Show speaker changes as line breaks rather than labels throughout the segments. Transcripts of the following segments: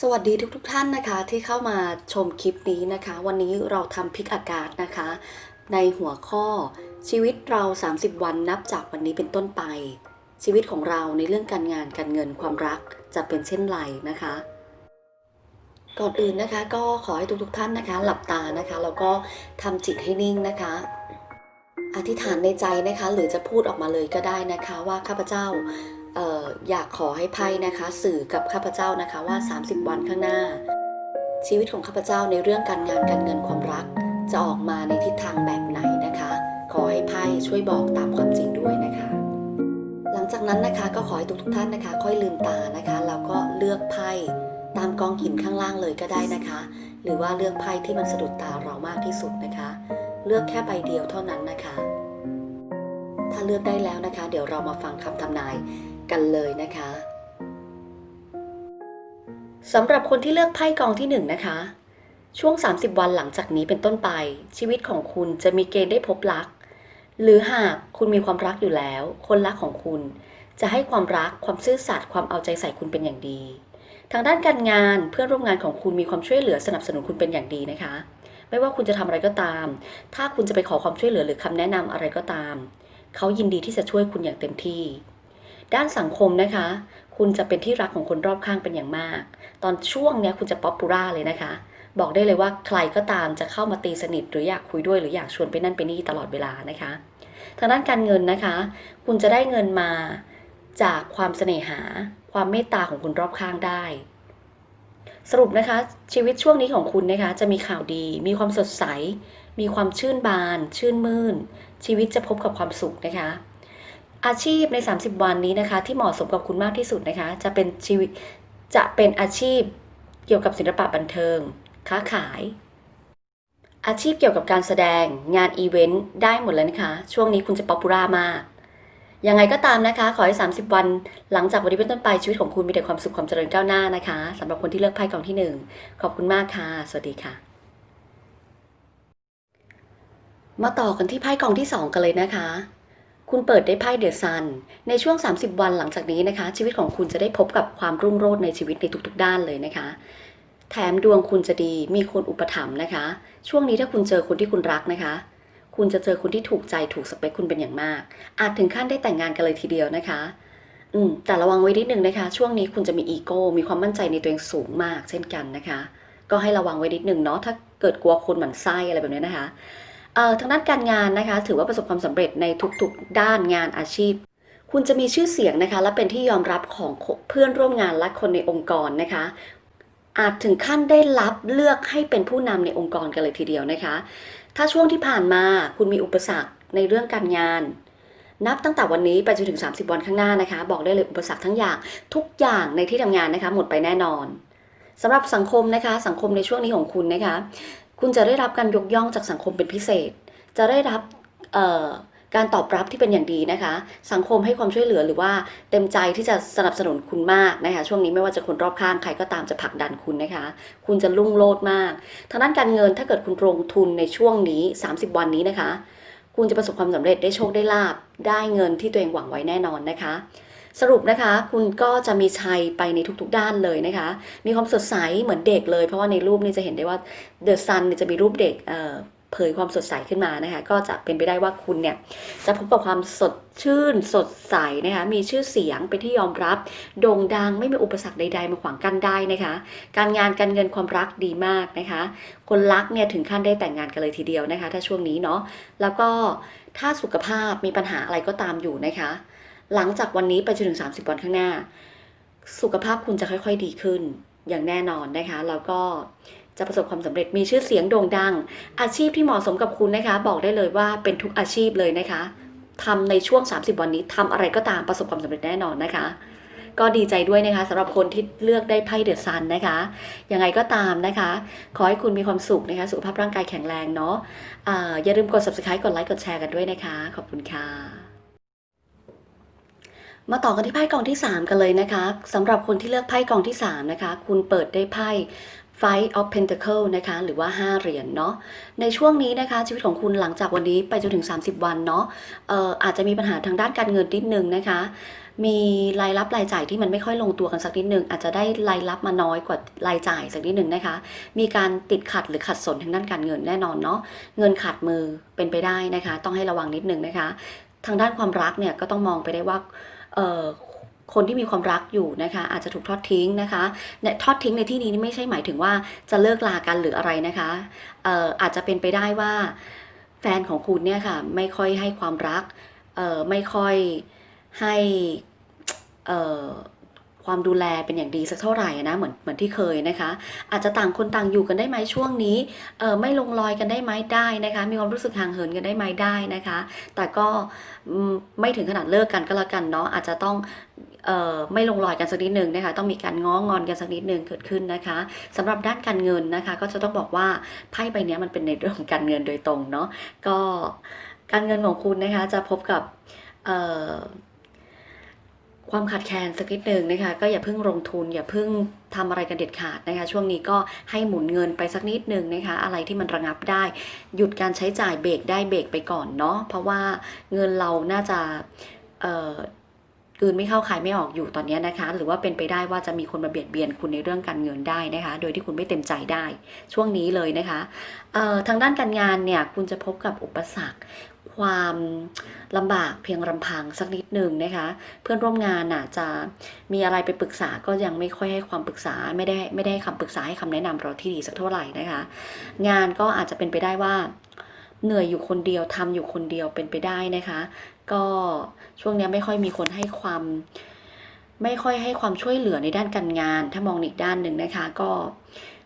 สวัสดีทุกๆทท่านนะคะที่เข้ามาชมคลิปนี้นะคะ วันนี้เราทำพิกอากาศนะคะ ในหัวข้อชีวิตเรา 30 วันนับจากวันนี้เป็นต้นไป ชีวิตของเราในเรื่องการงานการเงินความรักจะเป็นเช่นไรนะคะ ก่อนอื่นนะคะก็ขอให้ทุกๆทท่านนะคะ หลับตานะคะแล้วก็ทำจิตให้นิ่งนะคะ อธิษฐานในใจนะคะ หรือจะพูดออกมาเลยก็ได้นะคะว่าข้าพเจ้า อออยากขอให้ไพ่นะคะ สื่อกับข้าพเจ้านะคะว่า 30 วันข้างหน้า ชีวิตของข้าพเจ้าในเรื่องการงานการเงินความรัก จะออกมาในทิศทางแบบไหนนะคะ ขอให้ไพ่ช่วยบอกตามความจริงด้วยนะคะ หลังจากนั้นนะคะก็ขอให้ทุกทุกท่านนะคะ ค่อยลืมตานะคะแล้วก็เลือกไพ่ตามกองหินข้างล่างเลยก็ได้นะคะ หรือว่าเลือกไพ่ที่มันสะดุดตาเรามากที่สุดนะคะ เลือกแค่ใบเดียวเท่านั้นนะคะ ถ้าเลือกได้แล้วนะคะ เดี๋ยวเรามาฟังคำทำนาย กันเลยนะคะสำหรับคนที่เลือกไพ่กองที่1นะคะ ช่วง 30 วันหลังจากนี้เป็นต้นไป ชีวิตของคุณจะมีเกณฑ์ได้พบรัก หรือหากคุณมีความรักอยู่แล้ว คนรักของคุณ จะให้ความรักความซื่อสัตย์ความเอาใจใส่คุณเป็นอย่างดี ทางด้านการงานเพื่อนร่วมงานของคุณมีความช่วยเหลือสนับสนุนคุณเป็นอย่างดีนะคะ ไม่ว่าคุณจะทำอะไรก็ตาม ถ้าคุณจะไปขอความช่วยเหลือหรือคำแนะนำอะไรก็ตาม เขายินดีที่จะช่วยคุณอย่างเต็มที่ ด้านสังคมนะคะ คุณจะเป็นที่รักของคนรอบข้างเป็นอย่างมาก ตอนช่วงเนี้ยคุณจะป๊อปปูล่าเลยนะคะ บอกได้เลยว่าใครก็ตามจะเข้ามาตีสนิทหรืออยากคุยด้วยหรืออยากชวนไปนั่นไปนี่ตลอดเวลานะคะ ทางด้านการเงินนะคะ คุณจะได้เงินมาจากความเสน่หา ความเมตตาของคนรอบข้างได้ สรุปนะคะ ชีวิตช่วงนี้ของคุณนะคะ จะมีข่าวดี มีความสดใส มีความชื่นบาน ชื่นมื่น ชีวิตจะพบกับความสุขนะคะ อาชีพใน 30 วันนี้นะคะ ที่เหมาะสมกับคุณมากที่สุดนะคะ จะเป็นชีวิตจะเป็นอาชีพเกี่ยวกับศิลปะบันเทิง ค้าขาย อาชีพเกี่ยวกับการแสดง งานอีเวนต์ได้หมดเลยนะคะ ช่วงนี้คุณจะป๊อปปูล่ามากยังไงก็ตามนะคะ ขอให้ 30 วันหลังจากวันนี้เป็นต้นไปชีวิตของคุณมีแต่ความสุขความเจริญก้าวหน้านะคะสำหรับคนที่เลือกไพ่กองที่ 1 ขอบคุณมากค่ะ สวัสดีค่ะ มาต่อกันที่ไพ่กองที่ 2 กันเลยนะคะ คุณเปิดได้ไพ่เดอะซัน ในช่วง 30 วันหลังจากนี้นะคะ ชีวิตของคุณจะได้พบกับความรุ่งโรจน์ในชีวิตในทุกๆ ด้านเลยนะคะ แถมดวงคุณจะดีมีคนอุปถัมภ์นะคะ ช่วงนี้ถ้าคุณเจอคนที่คุณรักนะคะ คุณจะเจอคนที่ถูกใจถูกสเปคคุณเป็นอย่างมาก อาจถึงขั้นได้แต่งงานกันเลยทีเดียวนะคะ อืมแต่ระวังไว้นิดนึงนะคะ ช่วงนี้คุณจะมีอีโก้มีความมั่นใจในตัวเองสูงมาก เช่นกันนะคะ ก็ให้ระวังไว้นิดนึงเนาะถ้าเกิดกลัวคนหมั่นไส้อะไรแบบนี้นะคะ ทางด้านการงานนะคะ ถือว่าประสบความสำเร็จในทุกๆ ด้านงานอาชีพ คุณจะมีชื่อเสียงนะคะ และเป็นที่ยอมรับของเพื่อนร่วมงานและคนในองค์กรนะคะ อาจถึงขั้นได้รับเลือกให้เป็นผู้นำในองค์กรกันเลยทีเดียวนะคะ ถ้าช่วงที่ผ่านมาคุณมีอุปสรรคในเรื่องการงาน นับตั้งแต่วันนี้ไปจนถึง 30 วันข้างหน้านะคะ บอกได้เลยอุปสรรคทั้งอย่างทุกอย่างในที่ทำงานนะคะ หมดไปแน่นอนสำหรับสังคมนะคะ สังคมในช่วงนี้ของคุณนะคะ คุณจะได้รับการยกย่องจากสังคมเป็นพิเศษ จะได้รับการตอบรับที่เป็นอย่างดีนะคะ สังคมให้ความช่วยเหลือหรือว่าเต็มใจที่จะสนับสนุนคุณมากนะคะ ช่วงนี้ไม่ว่าจะคนรอบข้างใครก็ตามจะผลักดันคุณนะคะ คุณจะรุ่งโรจน์มาก ทางด้านการเงินถ้าเกิดคุณลงทุนในช่วงนี้ 30 วันนี้นะคะ คุณจะประสบความสำเร็จได้โชคได้ลาบ ได้เงินที่ตัวเองหวังไว้แน่นอนนะคะ สรุปนะคะ คุณก็จะมีชัยไปในทุกๆด้านเลยนะคะ มีความสดใสเหมือนเด็กเลย เพราะว่าในรูปนี้จะเห็นได้ว่าเดอะซันเนี่ยจะมีรูปเด็กเเผยความสดใสขึ้นมานะคะ ก็จะเป็นไปได้ว่าคุณเนี่ยจะพบกับความสดชื่นสดใสนะคะ มีชื่อเสียงเป็นที่ยอมรับ โด่งดังไม่มีอุปสรรคใด ๆ มาขวางกั้นได้นะคะ การงานการเงินความรักดีมากนะคะ คนรักเนี่ยถึงขั้นได้แต่งงานกันเลยทีเดียวนะคะ ถ้าช่วงนี้เนาะ แล้วก็ถ้าสุขภาพมีปัญหาอะไรก็ตามอยู่นะคะ หลังจากวันนี้ไปจนถึง 30 วันข้างหน้า สุขภาพคุณจะค่อย ๆ ดีขึ้นอย่างแน่นอนนะคะ แล้วก็จะประสบความสำเร็จมีชื่อเสียงโด่งดัง อาชีพที่เหมาะสมกับคุณนะคะ บอกได้เลยว่าเป็นทุกอาชีพเลยนะคะทำในช่วง 30 วันนี้ทำอะไรก็ตามประสบความสำเร็จแน่นอนนะคะก็ดีใจด้วยนะคะสำหรับคนที่เลือกได้ไพ่เดอะซันนะคะยังไงก็ตามนะคะ ขอให้คุณมีความสุขนะคะสุขภาพร่างกายแข็งแรงเนาะออย่าลืมกด subscribe กดไลค์กดแชร์กันด้วยนะคะ ขอบคุณค่ะ มาต่อกันที่ไพ่กองที่ 3 กันเลยนะคะสำหรับคนที่เลือกไพ่กองที่ 3 นะคะ คุณเปิดได้ไพ่ Five of Pentacle นะคะ หรือว่า 5 เหรียญเนาะ ในช่วงนี้นะคะ ชีวิตของคุณหลังจากวันนี้ไปจนถึง 30 วันเนาะอออาจจะมีปัญหาทางด้านการเงินนิดนึงนะคะ มีรายรับรายจ่ายที่มันไม่ค่อยลงตัวกันสักนิดหนึ่งอาจจะได้รายรับมาน้อยกว่ารายจ่ายสักนิดหนึ่งนะคะ มีการติดขัดหรือขัดสนทางด้านการเงินแน่นอนเนาะ เงินขาดมือเป็นไปได้นะคะ ต้องให้ระวังนิดนึงนะคะ ทางด้านความรักเนี่ยก็ต้องมองไปได้ว่า คนที่มีความรักอยู่นะคะอาจจะถูกทอดทิ้งนะคะเนี่ยทอดทิ้งในที่นี้ไม่ใช่หมายถึงว่าจะเลิกลากันหรืออะไรนะคะอออาจจะเป็นไปได้ว่าแฟนของคุณเนี่ยค่ะไม่ค่อยให้ความรักไม่ค่อยให้อ่อ ความดูแลเป็นอย่างดีสักเท่าไหร่นะเหมือนเหมือนที่เคยนะคะ อาจจะต่างคนต่างอยู่กันได้ไหมช่วงนี้เออไม่ลงรอยกันได้ไหมได้นะคะ มีความรู้สึกห่างเหินกันได้ไหมได้นะคะ แต่ก็ไม่ถึงขนาดเลิกกันก็แล้วกันเนาะอาจจะต้องเออไม่ลงรอยกันสักนิดหนึ่งนะคะ ต้องมีการง้องอนกันสักนิดหนึ่งเกิดขึ้นนะคะสำหรับด้านการเงินนะคะ ก็จะต้องบอกว่าไพ่ใบนี้มันเป็นในเรื่องของการเงินโดยตรงเนาะก็การเงินของคุณนะคะจะพบกับเออ ความขาดแคลนสักนิดหนึ่งนะคะก็อย่าเพิ่งลงทุน อย่าเพิ่งทำอะไรกันเด็ดขาดนะคะ ช่วงนี้ก็ให้หมุนเงินไปสักนิดหนึ่งนะคะ อะไรที่มันระงับได้ หยุดการใช้จ่ายเบรกได้เบรกไปก่อนเนาะเพราะว่าเงินเราน่าจะเอ่อกลืนไม่เข้าขายไม่ออกอยู่ตอนนี้นะคะ หรือว่าเป็นไปได้ว่าจะมีคนมาเบียดเบียนคุณในเรื่องการเงินได้นะคะ โดยที่คุณไม่เต็มใจได้ช่วงนี้เลยนะคะเอ่อทางด้านการงานเนี่ยคุณจะพบกับอุปสรรค ความลำบากเพียงลำพังสักนิดหนึ่งนะคะ เพื่อนร่วมงานน่ะจะมีอะไรไปปรึกษาก็ยังไม่ค่อยให้ความปรึกษาไม่ได้ไม่ได้คำปรึกษาให้คำแนะนำเราที่ดีสักเท่าไหร่นะคะ งานก็อาจจะเป็นไปได้ว่าเหนื่อยอยู่คนเดียวทำอยู่คนเดียวเป็นไปได้นะคะ ก็ช่วงนี้ไม่ค่อยมีคนให้ความไม่ค่อยให้ความช่วยเหลือในด้านการงาน ถ้ามองอีกด้านหนึ่งนะคะ ก็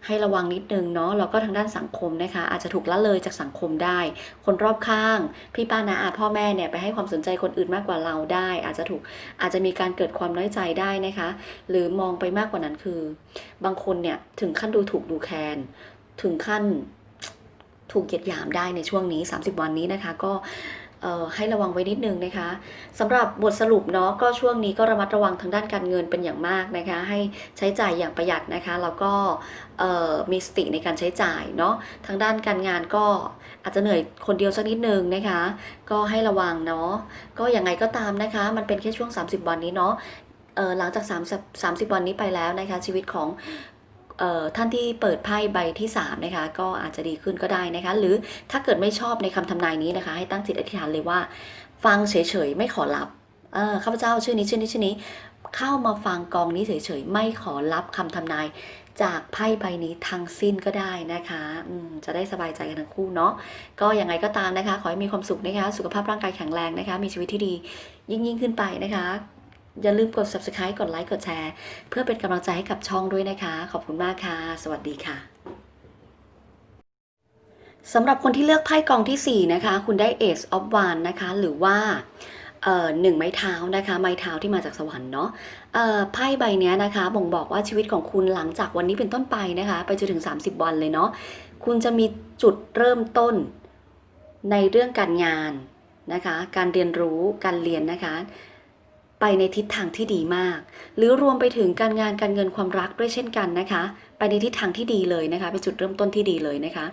ให้ระวังนิดนึงเนาะแล้วก็ทางด้านสังคมนะคะ อาจจะถูกละเลยจากสังคมได้ คนรอบข้าง พี่ป้านาอาพ่อแม่เนี่ยไปให้ความสนใจคนอื่นมากกว่าเราได้ อาจจะถูกอาจจะมีการเกิดความน้อยใจได้นะคะ หรือมองไปมากกว่านั้นคือ บางคนเนี่ยถึงขั้นดูถูกดูแคลนถึงขั้นถูกเหยียดหยามได้ในช่วงนี้ 30 วันนี้นะคะก็ ให้ระวังไว้นิดนึงนะคะสำหรับบทสรุปเนาะก็ช่วงนี้ก็ระมัดระวังทางด้านการเงินเป็นอย่างมากนะคะ ให้ใช้จ่ายอย่างประหยัดนะคะ แล้วก็มีสติในการใช้จ่ายเนาะทางด้านการงานก็อาจจะเหนื่อยคนเดียวสักนิดนึงนะคะ ก็ให้ระวังเนาะก็ยังไงก็ตามนะคะ มันเป็นแค่ช่วง 30 วันนี้เนาะหลังจาก 3 30 วันนี้ไปแล้วนะคะชีวิตของ ท่านที่เปิดไพ่ใบที่3นะคะก็อาจจะดีขึ้นก็ได้นะคะ หรือถ้าเกิดไม่ชอบในคำทำนายนี้นะคะ ให้ตั้งจิตอธิษฐานเลยว่า ฟังเฉยๆไม่ขอรับเออข้าพเจ้าชื่อนี้ชื่อนี้ชื่อนี้ เข้ามาฟังกองนี้เฉยๆไม่ขอรับคำทำนายจากไพ่ใบนี้ทั้งสิ้นก็ได้นะคะอืจะได้สบายใจกันทั้งคู่เนาะก็ยังไงก็ตามนะคะ ขอให้มีความสุขนะคะ สุขภาพร่างกายแข็งแรงนะคะ มีชีวิตที่ดียิ่งยิ่งขึ้นไปนะคะ อย่าลืมกด subscribe กดไลค์กดแชร์ เพื่อเป็นกำลังใจให้กับช่องด้วยนะคะ ขอบคุณมากค่ะ สวัสดีค่ะสำหรับคนที่เลือกไพ่กองทีสี่ 4 นะคะ คุณได้ Ace of Wands นะคะ หรือว่าหนึ่งไม้เท้านะคะ ไม้เท้าที่มาจากสวรรค์เนาะไพ่ใบนี้นะคะ บ่งบอกว่าชีวิตของคุณหลังจากวันนี้เป็นต้นไปนะคะ ไปจนถึง 30 วันเลยเนาะคุณจะมีจุดเริ่มต้นในเรื่องการงานนะคะ การเรียนรู้การเรียนนะคะ ไปในทิศทางที่ดีมาก หรือรวมไปถึงการงานการเงินความรักด้วยเช่นกันนะคะ ไปในทิศทางที่ดีเลยนะคะเป็นจุดเริ่มต้นที่ดีเลยนะคะ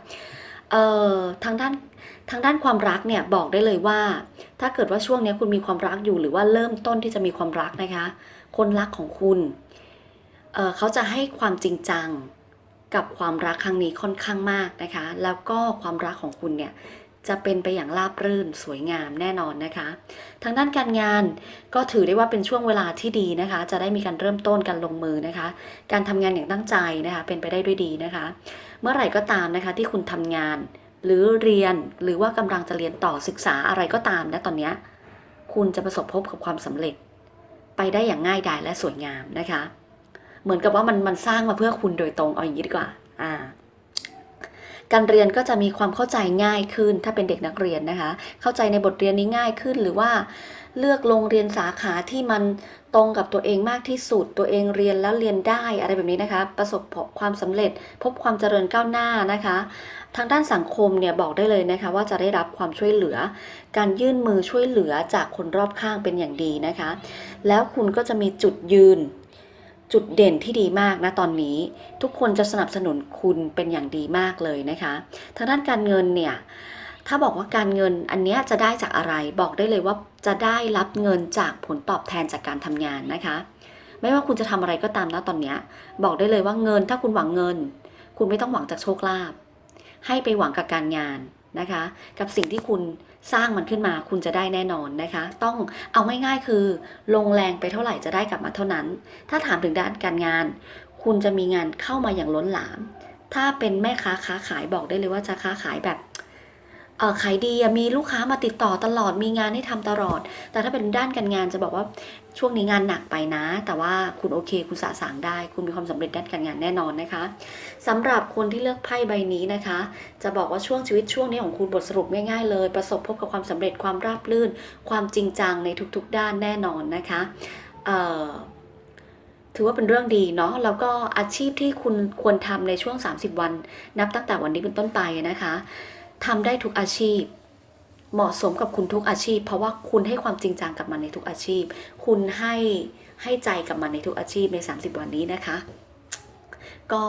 เอ่อทางด้านทางด้านความรักเนี่ยบอกได้เลยว่า ถ้าเกิดว่าช่วงนี้คุณมีความรักอยู่หรือว่าเริ่มต้นที่จะมีความรักนะคะ คนรักของคุณเอ่อเขาจะให้ความจริงจังกับความรักครั้งนี้ค่อนข้างมากนะคะ แล้วก็ความรักของคุณเนี่ย จะเป็นไปอย่างราบรื่นสวยงามแน่นอนนะคะ ทางด้านการงานก็ถือได้ว่าเป็นช่วงเวลาที่ดีนะคะ จะได้มีการเริ่มต้นการลงมือนะคะ การทำงานอย่างตั้งใจนะคะ เป็นไปได้ด้วยดีนะคะ เมื่อไหร่ก็ตามนะคะที่คุณทำงาน หรือเรียนหรือว่ากำลังจะเรียนต่อศึกษาอะไรก็ตามนะตอนนี้คุณจะประสบพบกับความสำเร็จ ไปได้อย่างง่ายดายและสวยงามนะคะ เหมือนกับว่ามันมันสร้างมาเพื่อคุณโดยตรงเอาอย่างนี้ดีกว่า อ่า การเรียนก็จะมีความเข้าใจง่ายขึ้น ถ้าเป็นเด็กนักเรียนนะคะ เข้าใจในบทเรียนนี้ง่ายขึ้น หรือว่าเลือกโรงเรียนสาขาที่มันตรงกับตัวเองมากที่สุด ตัวเองเรียนแล้วเรียนได้อะไรแบบนี้นะคะ ประสบความสำเร็จ พบความเจริญก้าวหน้านะคะ ทางด้านสังคมเนี่ยบอกได้เลยนะคะ ว่าจะได้รับความช่วยเหลือ การยื่นมือช่วยเหลือจากคนรอบข้างเป็นอย่างดีนะคะ แล้วคุณก็จะมีจุดยืน จุดเด่นที่ดีมากนะตอนนี้ทุกคนจะสนับสนุนคุณเป็นอย่างดีมากเลยนะคะทางด้านการเงินเนี่ยถ้าบอกว่าการเงินอันเนี้ยจะได้จากอะไรบอกได้เลยว่าจะได้รับเงินจากผลตอบแทนจากการทำงานนะคะ ไม่ว่าคุณจะทำอะไรก็ตามนะตอนนี้บอกได้เลยว่าเงินถ้าคุณหวังเงิน คุณไม่ต้องหวังจากโชคลาภให้ไปหวังกับการงานนะคะ กับสิ่งที่คุณ สร้างมันขึ้นมาคุณจะได้แน่นอนนะคะ ต้องเอาง่ายๆคือ ลงแรงไปเท่าไหร่จะได้กลับมาเท่านั้น ถ้าถามถึงด้านการงาน คุณจะมีงานเข้ามาอย่างล้นหลาม ถ้าเป็นแม่ค้าค้าขายบอกได้เลยว่าจะค้าขายแบบ ขายดีมีลูกค้ามาติดต่อตลอดมีงานให้ทำตลอด แต่ถ้าเป็นด้านการงานจะบอกว่าช่วงนี้งานหนักไปนะ แต่ว่าคุณโอเค คุณสะสางได้ คุณมีความสำเร็จด้านการงานแน่นอนนะคะสำหรับคนที่เลือกไพ่ใบนี้นะคะ จะบอกว่าช่วงชีวิตช่วงนี้ของคุณบทสรุปง่ายๆเลย ประสบพบกับความสำเร็จความราบรื่น ความจริงจังในทุกๆ ด้านแน่นอนนะคะถือว่าเป็นเรื่องดีเนาะแล้วก็อาชีพที่คุณควรทำในช่วง 30 วัน นับตั้งแต่วันนี้เป็นต้นไปนะคะ ทำได้ทุกอาชีพ เหมาะสมกับคุณทุกอาชีพ เพราะว่าคุณให้ความจริงจังกับมันในทุกอาชีพ คุณให้ให้ใจกับมันในทุกอาชีพใน 30 วันนี้นะคะ ก็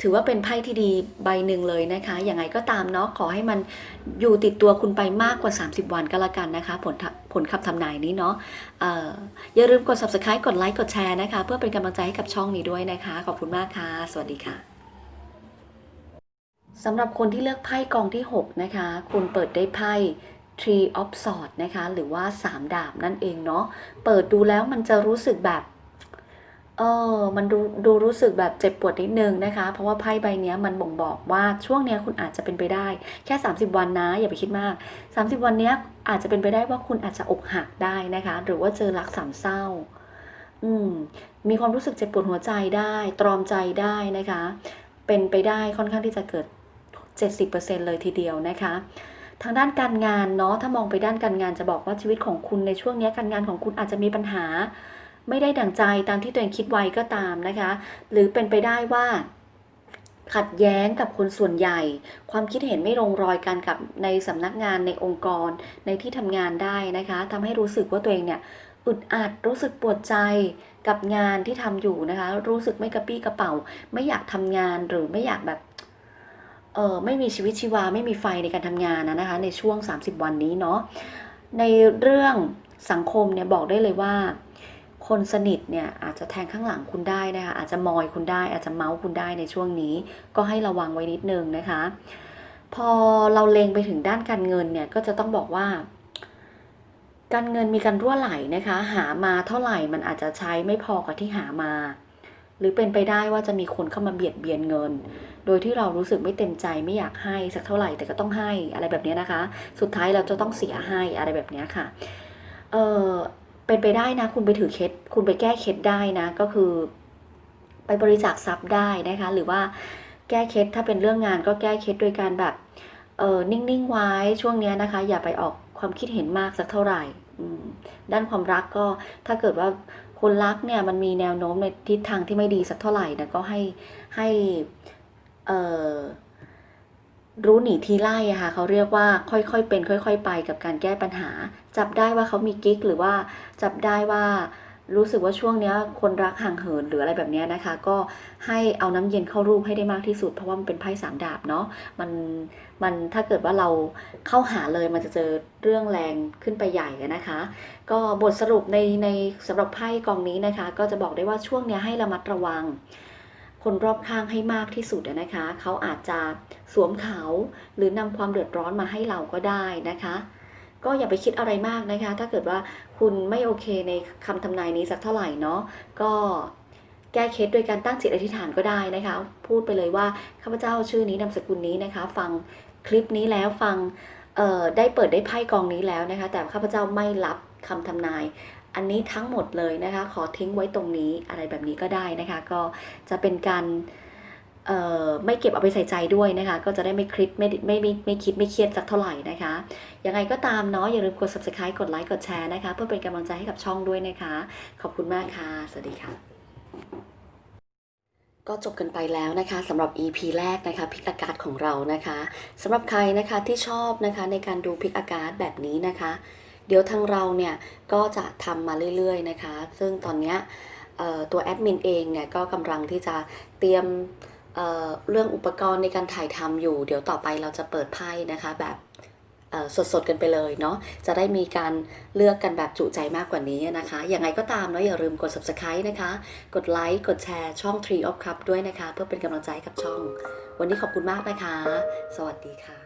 ถือว่าเป็นไพ่ที่ดีใบหนึ่งเลยนะคะยังไงก็ตามเนาะขอให้มันอยู่ติดตัวคุณไปมากกว่า 30 วันก็แล้วกันนะคะ ผลผลคำทำนายนี้เนาะเอ่ออย่าลืมกด subscribe กดไลค์กดแชร์นะคะ เพื่อเป็นกำลังใจให้กับช่องนี้ด้วยนะคะ ขอบคุณมากค่ะ สวัสดีค่ะ สำหรับคนที่เลือกไพ่กองที่ 6 นะคะ คุณเปิดได้ไพ่ Tree of Swords นะคะ หรือว่า 3 ดาบนั่นเองเนาะ เปิดดูแล้วมันจะรู้สึกแบบ เออ มันดูดูรู้สึกแบบเจ็บปวดนิดนึงนะคะ เพราะว่าไพ่ใบนี้มันบ่งบอกว่าช่วงเนี้ยคุณอาจจะเป็นไปได้แค่ 30 วันนะ อย่าไปคิดมาก 30 วันเนี้ยอาจจะเป็นไปได้ว่าคุณอาจจะอกหักได้นะคะ หรือว่าเจอรักสามเศร้า อืม มีความรู้สึกเจ็บปวดหัวใจได้ ตรอมใจได้นะคะ เป็นไปได้ค่อนข้างที่จะเกิด 70%เลยทีเดียวนะคะ ทางด้านการงานเนาะถ้ามองไปด้านการงานจะบอกว่าชีวิตของคุณในช่วงนี้การงานของคุณอาจจะมีปัญหา ไม่ได้ดั่งใจตามที่ตัวเองคิดไว้ก็ตามนะคะ หรือเป็นไปได้ว่าขัดแย้งกับคนส่วนใหญ่ ความคิดเห็นไม่ลงรอยกันกับในสำนักงานในองค์กรในที่ทำงานได้นะคะทำให้รู้สึกว่าตัวเองเนี่ยอึดอัดรู้สึกปวดใจกับงานที่ทำอยู่นะคะ รู้สึกไม่กระปี้กระเป๋า ไม่อยากทำงานหรือไม่อยากแบบ เออไม่มีชีวิตชีวาไม่มีไฟในการทำงานนะนะคะ ในช่วง 30 วันนี้เนาะในเรื่องสังคมเนี่ยบอกได้เลยว่า คนสนิทเนี่ยอาจจะแทงข้างหลังคุณได้นะคะอาจจะมอยคุณได้ อาจจะเมาส์คุณได้ในช่วงนี้ ก็ให้ระวังไว้นิดนึงนะคะ พอเราเลงไปถึงด้านการเงินเนี่ยก็จะต้องบอกว่าการเงินมีการรั่วไหลนะคะ หามาเท่าไหร่มันอาจจะใช้ไม่พอกับที่หามา รือเป็นไปได้ว่าจะมีคนเข้ามาเบียดเบียนเงิน โดยที่เรารู้สึกไม่เต็มใจไม่อยากให้สักเท่าไหร่แต่ก็ต้องให้อะไรแบบนี้นะคะ สุดท้ายเราจะต้องเสียให้อะไรแบบนี้ค่ะ เออเป็นไปได้นะ คุณไปถือเคล็ดคุณไปแก้เคล็ดได้นะ ก็คือ ไปบริจาคทรัพย์ได้นะคะ หรือว่าแก้เคล็ดถ้าเป็นเรื่องงานก็แก้เคล็ดโดยการแบบเออนิ่งๆไว้ช่วงนี้นะคะ อย่าไปออกความคิดเห็นมากสักเท่าไหร่ด้านความรักก็ถ้าเกิดว่า คนรักเนี่ยมันมีแนวโน้มในทิศทางที่ไม่ดีสักเท่าไหร่นะก็ให้ให้รู้หนีทีไล่อะค่ะเขาเรียกว่าค่อยๆเป็น ค่อย ๆ ไปกับการแก้ปัญหา จับได้ว่าเขามีกิ๊กหรือว่าจับได้ว่า รู้สึกว่าช่วงนี้คนรักห่างเหินหรืออะไรแบบนี้นะคะ ก็ให้เอาน้ำเย็นเข้ารูปให้ได้มากที่สุด เพราะว่ามันเป็นไพ่สามดาบเนาะมันมันถ้าเกิดว่าเราเข้าหาเลยมันจะเจอเรื่องแรงขึ้นไปใหญ่นะคะ ก็บทสรุปในในสำหรับไพ่กองนี้นะคะ ก็จะบอกได้ว่าช่วงนี้ให้ระมัดระวัง คนรอบข้างให้มากที่สุดนะคะ เขาอาจจะสวมเขาหรือนำความเดือดร้อนมาให้เราก็ได้นะคะ ก็อย่าไปคิดอะไรมากนะคะ ถ้าเกิดว่าคุณไม่โอเคในคำทำนายนี้สักเท่าไหร่เนาะก็แก้เคล็ดโดยการตั้งจิตอธิษฐานก็ได้นะคะ พูดไปเลยว่าข้าพเจ้าชื่อนี้นามสกุลนี้นะคะ ฟังคลิปนี้แล้วฟังได้เปิดได้ไพ่กองนี้แล้วนะคะ แต่ข้าพเจ้าไม่รับคำทำนาย อันนี้ทั้งหมดเลยนะคะ ขอทิ้งไว้ตรงนี้อะไรแบบนี้ก็ได้นะคะ ก็จะเป็นการ ไม่เก็บเอาไปใส่ใจด้วยนะคะ ก็จะได้ไม่คลิปไม่ไม่ไม่ไม่คิดไม่เครียดสักเท่าไหร่นะคะยังไงก็ตามเนาะอย่าลืมกด subscribe กดไลค์กดแชร์นะคะ เพื่อเป็นกำลังใจให้กับช่องด้วยนะคะ ขอบคุณมากค่ะ สวัสดีค่ะ ก็จบกันไปแล้วนะคะสำหรับ EP แรกนะคะพิกอากาศของเรานะคะสำหรับใครนะคะที่ชอบนะคะในการดูพิกอากาศแบบนี้นะคะ เดี๋ยวทางเราเนี่ยก็จะทำมาเรื่อยๆนะคะ ซึ่งตอนเนี้ยตัวแอดมินเองเนี่ยก็กำลังที่จะเตรียม เเรื่องอุปกรณ์ในการถ่ายทำอยู่ เดี๋ยวต่อไปเราจะเปิดไพ่นะคะแบบสดๆกันไปเลยเนาะ จะได้มีการเลือกกันแบบจุใจมากกว่านี้นะคะ ยังไงก็ตามเนาะอย่าลืมกด subscribe นะคะ กดไลค์ กดแชร์ช่อง Tree of Cup ด้วยนะคะ เพื่อเป็นกำลังใจกับช่อง วันนี้ขอบคุณมากนะคะ สวัสดีค่ะ